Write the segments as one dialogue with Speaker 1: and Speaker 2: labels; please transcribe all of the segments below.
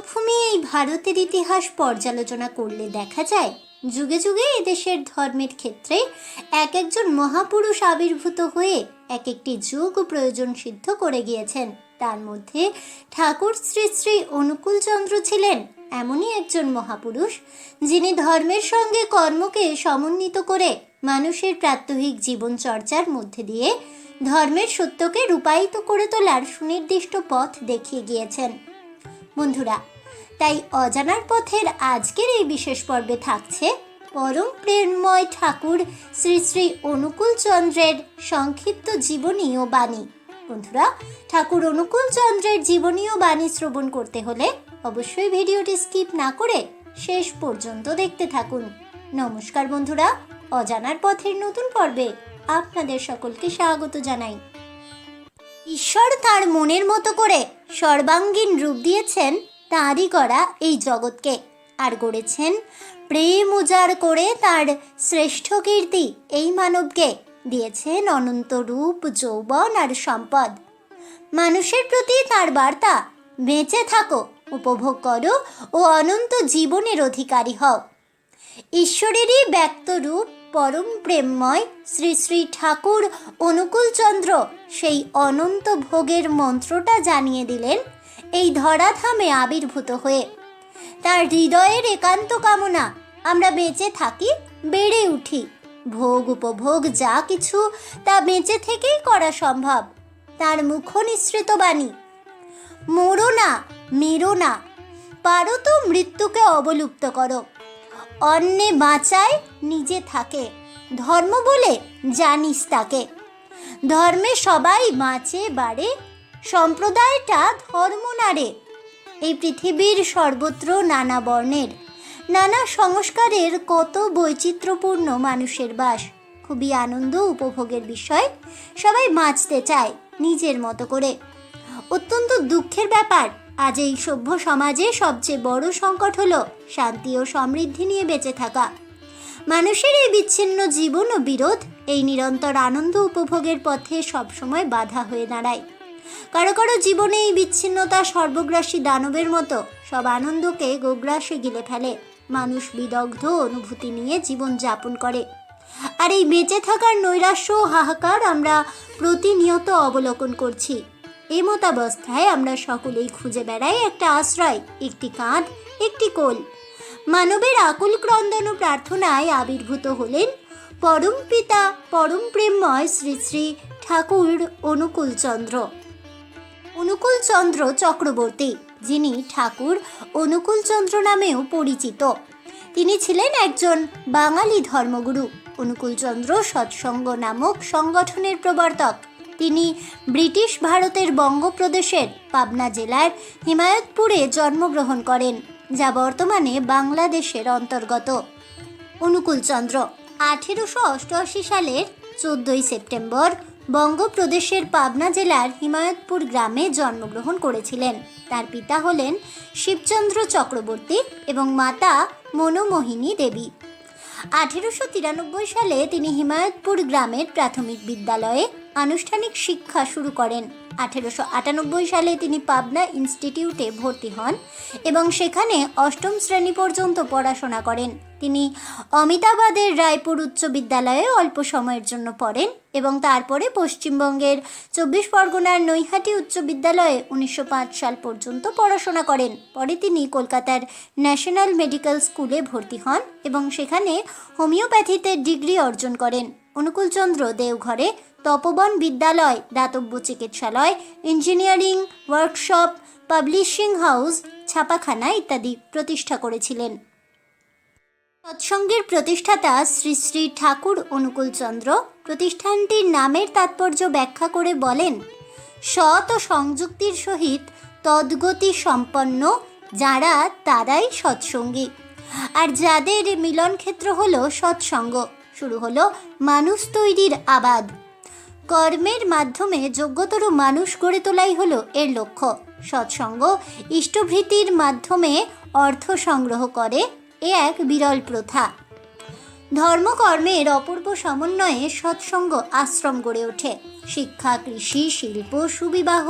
Speaker 1: মানবভূমি এই ভারতের ইতিহাস পর্যালোচনা করলে দেখা যায়, যুগে যুগে এদেশের ধর্মের ক্ষেত্রে এক একজন মহাপুরুষ আবির্ভূত হয়ে এক একটি যুগ প্রয়োজন সিদ্ধ করে গিয়েছেন। তার মধ্যে ঠাকুর শ্রী শ্রী অনুকূলচন্দ্র ছিলেন এমনই একজন মহাপুরুষ, যিনি ধর্মের সঙ্গে কর্মকে সমন্বিত করে মানুষের প্রাত্যহিক জীবনচর্চার মধ্যে দিয়ে ধর্মের সত্যকে রূপায়িত করে তোলার সুনির্দিষ্ট পথ দেখিয়ে গিয়েছেন। বন্ধুরা, তাই অজানার পথের আজকের এই বিশেষ পর্বে থাকছে পরম প্রেমময় ঠাকুর শ্রী শ্রী অনুকূল চন্দ্রের সংক্ষিপ্ত জীবনী ও বাণী। বন্ধুরা, ঠাকুর অনুকূল চন্দ্রের জীবনী ও বাণী শ্রবণ করতে হলে অবশ্যই ভিডিওটি স্কিপ না করে শেষ পর্যন্ত দেখতে থাকুন। নমস্কার বন্ধুরা, অজানার পথের নতুন পর্বে আপনাদের সকলকে স্বাগত জানাই। ঈশ্বর তার মনের মতো করে সর্বাঙ্গীন রূপ দিয়েছেন, তাঁরই করা এই জগৎকে। আর গড়েছেন প্রেম উজাড় করে তার শ্রেষ্ঠ কীর্তি এই মানবকে। দিয়েছেন অনন্ত রূপ, যৌবন আর সম্পদ। মানুষের প্রতি তার বার্তা, বেঁচে থাকো, উপভোগ করো ও অনন্ত জীবনের অধিকারী হও। ঈশ্বরেরই ব্যক্ত রূপ পরম প্রেমময় শ্রী শ্রী ঠাকুর অনুকূলচন্দ্র সেই অনন্ত ভোগের মন্ত্রটা জানিয়ে দিলেন এই ধরাধামে আবির্ভূত হয়ে। তার হৃদয়ের একান্ত কামনা, আমরা বেঁচে থাকি, বেড়ে উঠি। ভোগ উপভোগ যা কিছু, তা বেঁচে থেকেই করা সম্ভব। তার মুখ নিঃসৃত বাণী মোড়ো না, মেরো না, পারো তো মৃত্যুকে অবলুপ্ত করো। অন্যে বাঁচায় নিজে থাকে। ধর্ম বলে জানিস তাকে। ধর্মে সবাই বাঁচে বাড়ে, সম্প্রদায়টা ধর্ম নারে এই পৃথিবীর সর্বত্র নানা বর্ণের, নানা সংস্কারের কত বৈচিত্র্যপূর্ণ মানুষের বাস। খুবই আনন্দ উপভোগের বিষয়, সবাই বাঁচতে চায় নিজের মতো করে। অত্যন্ত দুঃখের ব্যাপার আজ এই সভ্য সমাজে সবচেয়ে বড় সংকট হলো শান্তি ও সমৃদ্ধি নিয়ে বেঁচে থাকা। মানুষের এই বিচ্ছিন্ন জীবন ও বিরোধ এই নিরন্তর আনন্দ উপভোগের পথে সবসময় বাধা হয়ে দাঁড়ায়। কারও কারও জীবনে এই বিচ্ছিন্নতা সর্বগ্রাসী দানবের মতো সব আনন্দকে গোগ্রাসে গিলে ফেলে। মানুষ বিদগ্ধ অনুভূতি নিয়ে জীবন যাপন করে। আর এই বেঁচে থাকার নৈরাশ্য হাহাকার আমরা প্রতিনিয়ত অবলোকন করছি। এই মতাবস্থায় আমরা সকলেই খুঁজে বেড়াই একটা আশ্রয়, একটি কাঁধ, একটি কোল। মানবের আকুল ক্রন্দন ও প্রার্থনায় আবির্ভূত হলেন পরম পিতা, পরম প্রেমময় শ্রী শ্রী ঠাকুর অনুকূলচন্দ্র অনুকূলচন্দ্র চক্রবর্তী, যিনি ঠাকুর অনুকূলচন্দ্র নামেও পরিচিত। তিনি ছিলেন একজন বাঙালি ধর্মগুরু। অনুকূলচন্দ্র সৎসঙ্গ নামক সংগঠনের প্রবর্তক। তিনি ব্রিটিশ ভারতের বঙ্গপ্রদেশের পাবনা জেলার হিমায়তপুরে জন্মগ্রহণ করেন, যা বর্তমানে বাংলাদেশের অন্তর্গত। অনুকূলচন্দ্র আঠেরোশো অষ্টআশি সালের চোদ্দই সেপ্টেম্বর বঙ্গপ্রদেশের পাবনা জেলার হিমায়তপুর গ্রামে জন্মগ্রহণ করেছিলেন। তার পিতা হলেন শিবচন্দ্র চক্রবর্তী এবং মাতা মনোমোহিনী দেবী। আঠেরোশো তিরানব্বই সালে তিনি হিমায়তপুর গ্রামের প্রাথমিক বিদ্যালয়ে আনুষ্ঠানিক শিক্ষা শুরু করেন। আঠেরোশো আটানব্বই সালে তিনি পাবনা ইনস্টিটিউটে ভর্তি হন এবং সেখানে অষ্টম শ্রেণি পর্যন্ত পড়াশোনা করেন। তিনি অমিতাবাদের রায়পুর উচ্চ বিদ্যালয়ে অল্প সময়ের জন্য পড়েন এবং তারপরে পশ্চিমবঙ্গের চব্বিশ পরগনার নৈহাটি উচ্চ বিদ্যালয়ে উনিশশো পাঁচ সাল পর্যন্ত পড়াশোনা করেন। পরে তিনি কলকাতার ন্যাশনাল মেডিকেল স্কুলে ভর্তি হন এবং সেখানে হোমিওপ্যাথিতে ডিগ্রি অর্জন করেন। অনুকূলচন্দ্র দেওঘরে তপবন বিদ্যালয়, দাতব্য চিকিৎসালয়, ইঞ্জিনিয়ারিং, ওয়ার্কশপ, পাবলিশিং হাউস, ছাপাখানা ইত্যাদি প্রতিষ্ঠা করেছিলেন। সৎসঙ্গের প্রতিষ্ঠাতা শ্রী শ্রী ঠাকুর অনুকূলচন্দ্র প্রতিষ্ঠানটির নামের তাৎপর্য ব্যাখ্যা করে বলেন, সৎ ও সংযুক্তির সহিত তদ্গতি সম্পন্ন যারা তারাই সৎসঙ্গী। আর যাদের মিলন ক্ষেত্র হলো সৎসঙ্গ, শুরু হলো মানুষ তৈরির আবাদ। কর্মের মাধ্যমে যোগ্যতর মানুষ গড়ে তোলাই হলো এর লক্ষ্য। সৎসঙ্গ ইষ্টভৃতির মাধ্যমে অর্থ সংগ্রহ করে এ এক বিরল প্রথা। ধর্মকর্মের অপূর্ব সমন্বয়ে সৎসঙ্গ আশ্রম গড়ে ওঠে। শিক্ষা, কৃষি, শিল্প, সুবিবাহ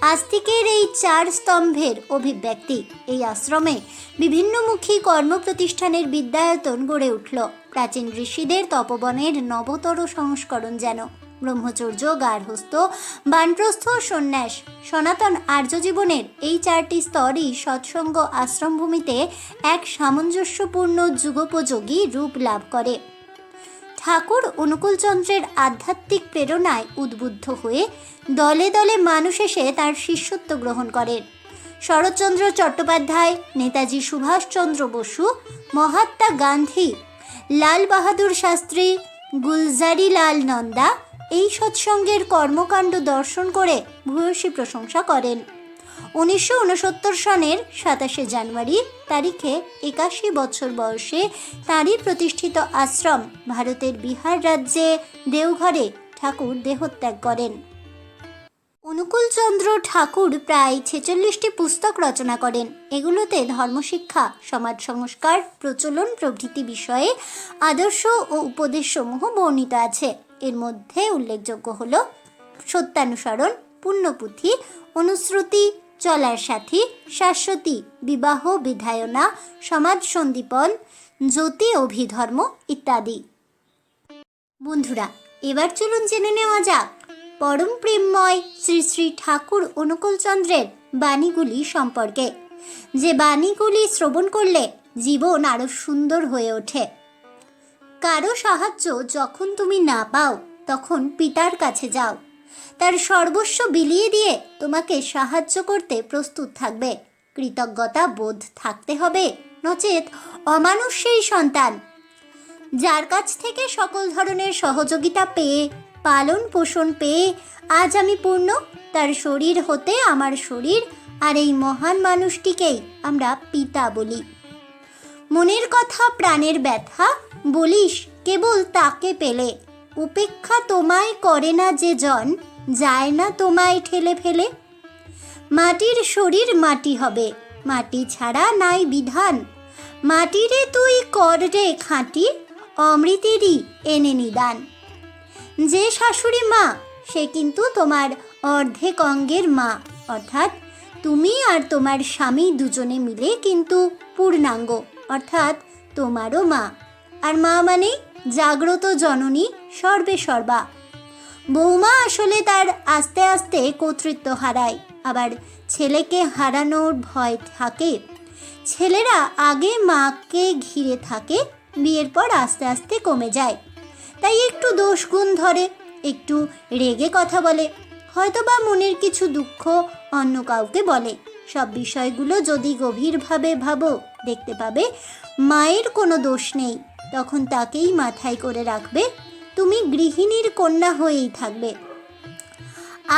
Speaker 1: আস্তিকের এই চার স্তম্ভের অভিব্যক্তি। এই আশ্রমে বিভিন্নমুখী কর্ম প্রতিষ্ঠানের বিদ্যায়তন গড়ে উঠল। প্রাচীন ঋষিদের তপবনের নবতর সংস্করণ যেন ব্রহ্মচর্য, গার্হস্থ, বানপ্রস্থ, সন্ন্যাস, সনাতন আর্য জীবনের এই চারটি স্তরই সৎসঙ্গ আশ্রমভূমিতে এক সামঞ্জস্যপূর্ণ যুগোপযোগী রূপ লাভ করে। ঠাকুর অনুকূলচন্দ্রের আধ্যাত্মিক প্রেরণায় উদ্বুদ্ধ হয়ে দলে দলে মানুষ এসে তার শিষ্যত্ব গ্রহণ করেন। শরৎচন্দ্র চট্টোপাধ্যায়, নেতাজি সুভাষচন্দ্র বসু, মহাত্মা গান্ধী, লাল বাহাদুর শাস্ত্রী গুলজারি লাল নন্দা এই সৎসঙ্গের কর্মকাণ্ড দর্শন করে ভূয়সী প্রশংসা করেন। উনিশশো উনসত্তর সনের সাতাশে জানুয়ারি তারিখে একাশি বছর বয়সে তাঁরই প্রতিষ্ঠিত আশ্রম ভারতের বিহার রাজ্যে দেওঘরে ঠাকুর দেহত্যাগ করেন। অনুকূলচন্দ্র ঠাকুর প্রায় ছেচল্লিশটি পুস্তক রচনা করেন। এগুলোতে ধর্মশিক্ষা, সমাজ সংস্কার, প্রচলন প্রভৃতি বিষয়ে আদর্শ ও উপদেশসমূহ বর্ণিত আছে। এর মধ্যে উল্লেখযোগ্য হল সত্যানুসরণ, পুণ্যপুঁথি, অনুশ্রুতি, চলার সাথী, শাশ্বতী, বিবাহ, বিধায়না, সমাজ সন্দীপন জ্যোতি, অভিধর্ম ইত্যাদি। বন্ধুরা, এবার চলুন জেনে নেওয়া যাক। পরম প্রেমময় শ্রী শ্রী ঠাকুর অনুকূলচন্দ্রের বাণীগুলি সম্পর্কে। যে বাণীগুলি শ্রবণ করলে জীবন আরও সুন্দর হয়ে ওঠে। কারও সাহায্য যখন তুমি না পাও, তখন পিতার কাছে যাও। তার সর্বস্ব বিলিয়ে দিয়ে তোমাকে সাহায্য করতে প্রস্তুত থাকবে। কৃতজ্ঞতা বোধ থাকতে হবে, নচেত অমানুষ সেই সন্তান। যার কাছ থেকে সকল ধরনের সহযোগিতা পেয়ে, পালন পোষণ পেয়ে, আজ আমি পূর্ণ, তার শরীর হতে আমার শরীর, আর এই মহান মানুষটিকেই আমরা পিতা বলি। মনের কথা, প্রাণের ব্যথা, বলিস কেবল তাকে পেলে। উপেক্ষা তোমায় করে না যে জন, যায় না তোমায় ঠেলে ফেলে। মাটির শরীর মাটি হবে, মাটি ছাড়া নাই বিধান। মাটিরে তুই কর রে খাঁটি, অমৃতেরই এনে নিদান। যে শাশুড়ি মা, সে কিন্তু তোমার অর্ধেক অঙ্গের মা। অর্থাৎ তুমি আর তোমার স্বামী দুজনে মিলে কিন্তু পূর্ণাঙ্গ। অর্থাৎ তোমারও মা। আর মা মানে জাগ্রত জননী সর্বে সর্বা। বৌমা আসলে তার আস্তে আস্তে কর্তৃত্ব হারায়। আবার ছেলেকে হারানোর ভয় থাকে। ছেলেরা আগে মাকে ঘিরে থাকে, বিয়ের পর আস্তে আস্তে কমে যায়। তাই একটু দোষ গুণ ধরে, একটু রেগে কথা বলে হয়তো বা মনের কিছু দুঃখ অন্য কাউকে বলে। সব বিষয়গুলো যদি গভীরভাবে ভাবো দেখতে পাবে, মায়ের কোনো দোষ নেই। তখন তাকেই মাথায় করে রাখবে, তুমি গৃহিণীর কন্যা হয়েই থাকবে।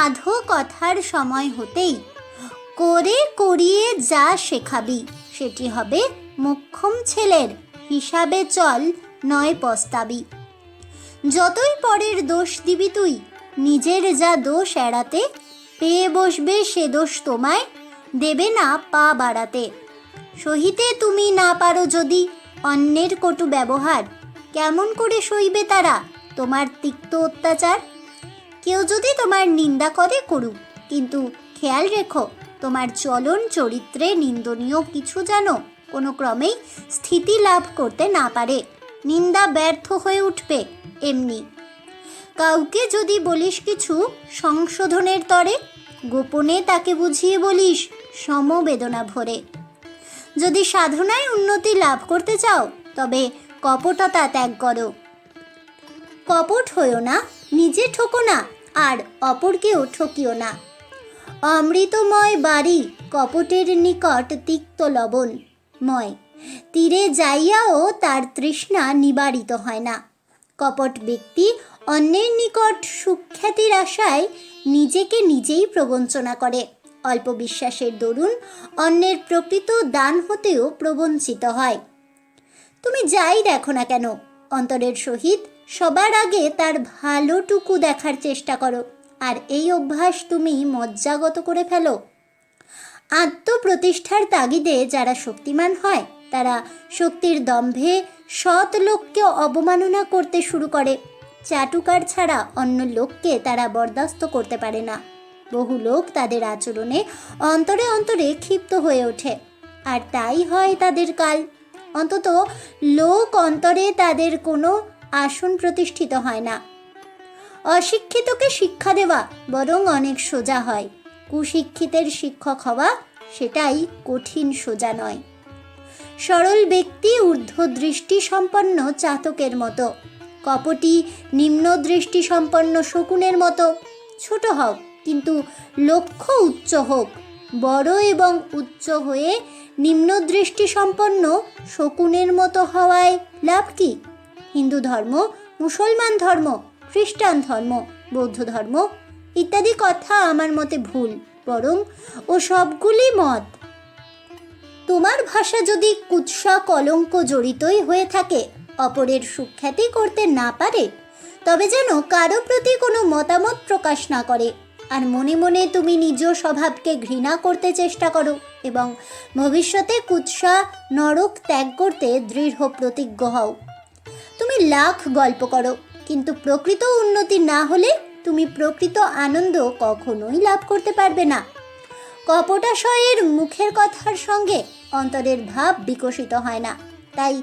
Speaker 1: আধো কথার সময় হতেই করে করিয়ে যা শেখাবি, সেটি হবে মোক্ষম ছেলের হিসাবে চল, নয় পস্তাবি। যতই পরের দোষ দিবি তুই, নিজের যা দোষ এড়াতে, পেয়ে বসবে সে দোষ তোমায়, দেবে না পা বাড়াতে। সহিতে তুমি না পারো যদি অন্যের কটু ব্যবহার। কেমন করে সইবে তারা তোমার তিক্ত অত্যাচার? কেউ যদি তোমার নিন্দা করে, করুক। কিন্তু খেয়াল রেখো, তোমার চলন চরিত্রে নিন্দনীয় কিছু যেন কোনো ক্রমেই স্থিতি লাভ করতে না পারে। নিন্দা ব্যর্থ হয়ে উঠবে এমনি। কাউকে যদি বলিস কিছু সংশোধনের তরে, গোপনে তাকে বুঝিয়ে বলিস সমবেদনা ভরে। যদি সাধনায় উন্নতি লাভ করতে চাও, তবে কপটতা ত্যাগ করো। কপট হইও না, নিজে ঠকো না, আর অপরকেও ঠকিও না। অমৃতময় বাড়ি কপটের নিকট তিক্ত লবণ। ময়, তীরে যাইয়াও তার তৃষ্ণা নিবারিত হয় না। কপট ব্যক্তি অন্যের নিকট সুখ্যাতির আশায় নিজেকে নিজেই প্রবঞ্চনা করে। অল্প বিশ্বাসের দরুন অন্যের প্রকৃত দান হতেও প্রবঞ্চিত হয়। তুমি যাই দেখো না কেন, অন্তরের সহিত সবার আগে তার ভালোটুকু দেখার চেষ্টা করো, আর এই অভ্যাস তুমি মজ্জাগত করে ফেলো। আত্মপ্রতিষ্ঠার তাগিদে যারা শক্তিমান হয়, তারা শক্তির দম্ভে সৎ লোককে অবমাননা করতে শুরু করে, চাটুকার ছাড়া অন্য লোককে তারা বরদাস্ত করতে পারে না। বহু লোক তাদের আচরণে অন্তরে অন্তরে ক্ষিপ্ত হয়ে ওঠে, আর তাই হয় তাদের কাল। অন্তত লোক অন্তরে তাদের কোনো আসন প্রতিষ্ঠিত হয় না। অশিক্ষিতকে শিক্ষা দেওয়া বরং অনেক সোজা হয়। কুশিক্ষিতের শিক্ষক হওয়া সেটাই কঠিন সোজা নয়। সরল ব্যক্তি ঊর্ধ্ব দৃষ্টি সম্পন্ন চাতকের মতো, কপটি নিম্ন দৃষ্টি সম্পন্ন শকুনের মতো। ছোট হও। কিন্তু লক্ষ্য উচ্চ হোক, বড় এবং উচ্চ হয়ে নিম্ন দৃষ্টি সম্পন্ন শকুনের মতো হওয়ায় লাভ কি? হিন্দু ধর্ম, মুসলমান ধর্ম, খ্রিস্টান ধর্ম, বৌদ্ধ ধর্ম ইত্যাদি কথা আমার মতে ভুল, বরং ও সবগুলি মত। তোমার ভাষা যদি কুৎসা কলঙ্ক জড়িতই হয়ে থাকে, অপরের সুখ্যাতি করতে না পারে, তবে যেন কারও প্রতি কোনো মতামত প্রকাশ না করে। আর মনে মনে তুমি নিজ স্বভাবকে ঘৃণা করতে চেষ্টা করো এবং ভবিষ্যতে কুৎসা নরক ত্যাগ করতে দৃঢ় প্রতিজ্ঞ হও। তুমি লাখ গল্প করো, কিন্তু প্রকৃত উন্নতি না হলে তুমি প্রকৃত আনন্দ কখনোই লাভ করতে পারবে না। কপটাশয়ের মুখের কথার সঙ্গে অন্তরের ভাব বিকশিত হয় না, তাই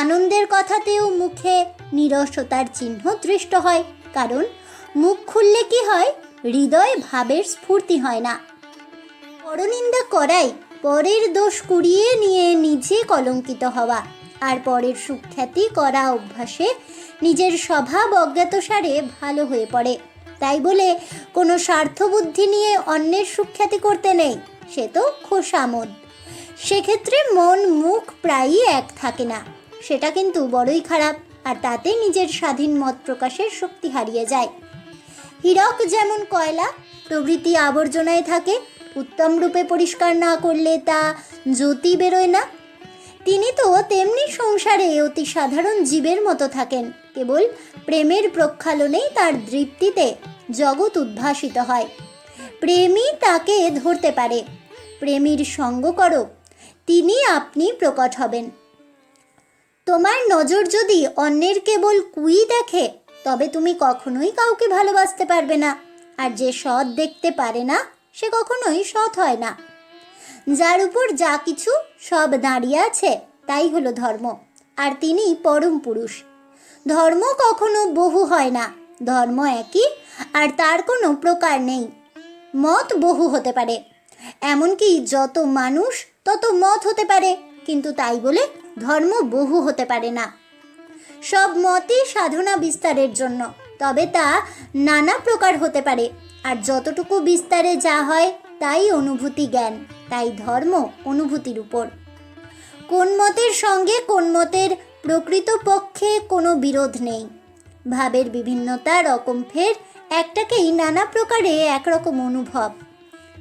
Speaker 1: আনন্দের কথাতেও মুখে নিরসতার চিহ্ন দৃষ্ট হয়, কারণ মুখ খুললে কি হয়? হৃদয় ভাবের স্ফূর্তি হয় না। পরনিন্দা করাই পরের দোষ কুড়িয়ে নিয়ে নিজে কলঙ্কিত হওয়া আর পরের সুখ্যাতি করা অভ্যাসে নিজের স্বভাব অজ্ঞাতসারে ভালো হয়ে পড়ে। তাই বলে কোনো স্বার্থবুদ্ধি নিয়ে অন্যের সুখ্যাতি করতে নেই, সে তো খোসামদ। সেক্ষেত্রে মন মুখ প্রায়ই এক থাকে না, সেটা কিন্তু বড়ই খারাপ, আর তাতে নিজের স্বাধীন মত প্রকাশের শক্তি হারিয়ে যায়। হীরক যেমন কয়লা, প্রভৃতি আবর্জনায় থাকে, উত্তম রূপে পরিষ্কার না করলে তা জ্যোতি বেরোয় না। তিনি তো তেমনি সংসারে অতি সাধারণ জীবের মতো থাকেন, কেবল প্রেমের প্রক্ষালনেই তার দৃপ্তিতে জগৎ উদ্ভাসিত হয়। প্রেমই তাকে ধরতে পারে, প্রেমীর সঙ্গ করো, তিনি আপনি প্রকট হবেন। তোমার নজর যদি অন্যের কেবল কুই দেখে তবে তুমি কখনোই কাউকে ভালোবাসতে পারবে না। আর যে সৎ দেখতে পারে না, সে কখনোই সৎ হয় না। যার উপর যা কিছু সব দাঁড়িয়ে আছে, তাই হলো ধর্ম। আর তিনি পরম পুরুষ। ধর্ম কখনো বহু হয় না, ধর্ম একই, আর তার কোনো প্রকার নেই। মত বহু হতে পারে। এমনকি যত মানুষ, তত মত হতে পারে, কিন্তু তাই বলে ধর্ম বহু হতে পারে না। সব মতই সাধনা বিস্তারের জন্য, তবে তা নানা প্রকার হতে পারে। আর যতটুকু বিস্তারে যা হয়, তাই অনুভূতি জ্ঞান, তাই ধর্ম অনুভূতির উপর। কোন মতের সঙ্গে কোন মতের প্রকৃত পক্ষে কোনো বিরোধ নেই। ভাবের বিভিন্নতা, রকম ফের একটাকেই নানা প্রকারে একরকম অনুভব।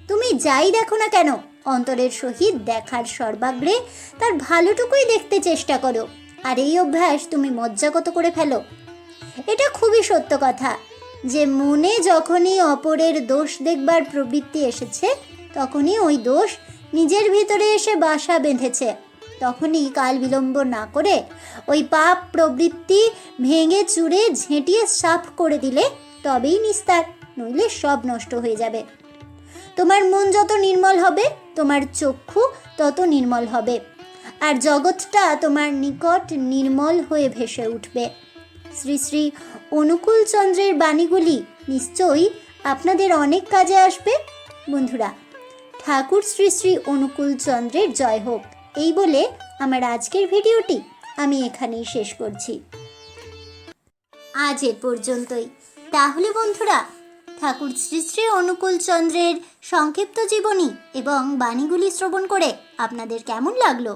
Speaker 1: তুমি যাই দেখো না কেন, অন্তরের সহিত দেখার সর্বাগ্রে তার ভালোটুকুই দেখতে চেষ্টা করো। আর এই অভ্যাস তুমি মজ্জাগত করে ফেলো। এটা খুবই সত্য কথা যে মনে যখনই অপরের দোষ দেখবার প্রবৃত্তি এসেছে, তখনই ওই দোষ নিজের ভিতরে এসে বাসা বেঁধেছে। তখনই কাল বিলম্ব না করে ওই পাপ প্রবৃত্তি ভেঙে চুরে ঝেঁটিয়ে সাফ করে দিলে তবেই নিস্তার, নইলে সব নষ্ট হয়ে যাবে। তোমার মন যত নির্মল হবে, তোমার চক্ষু তত নির্মল হবে। আর জগৎটা তোমার নিকট নির্মল হয়ে ভেসে উঠবে। শ্রী শ্রী অনুকূল চন্দ্রের বাণীগুলি নিশ্চয়ই আপনাদের অনেক কাজে আসবে। বন্ধুরা, ঠাকুর শ্রী শ্রী অনুকূল চন্দ্রের জয় হোক। এই বলে আমার আজকের ভিডিওটি আমি এখানেই শেষ করছি। আজ এ পর্যন্তই। তাহলে বন্ধুরা, ঠাকুর শ্রী শ্রী অনুকূল চন্দ্রের সংক্ষিপ্ত জীবনী এবং বাণীগুলি শ্রবণ করে আপনাদের কেমন লাগল?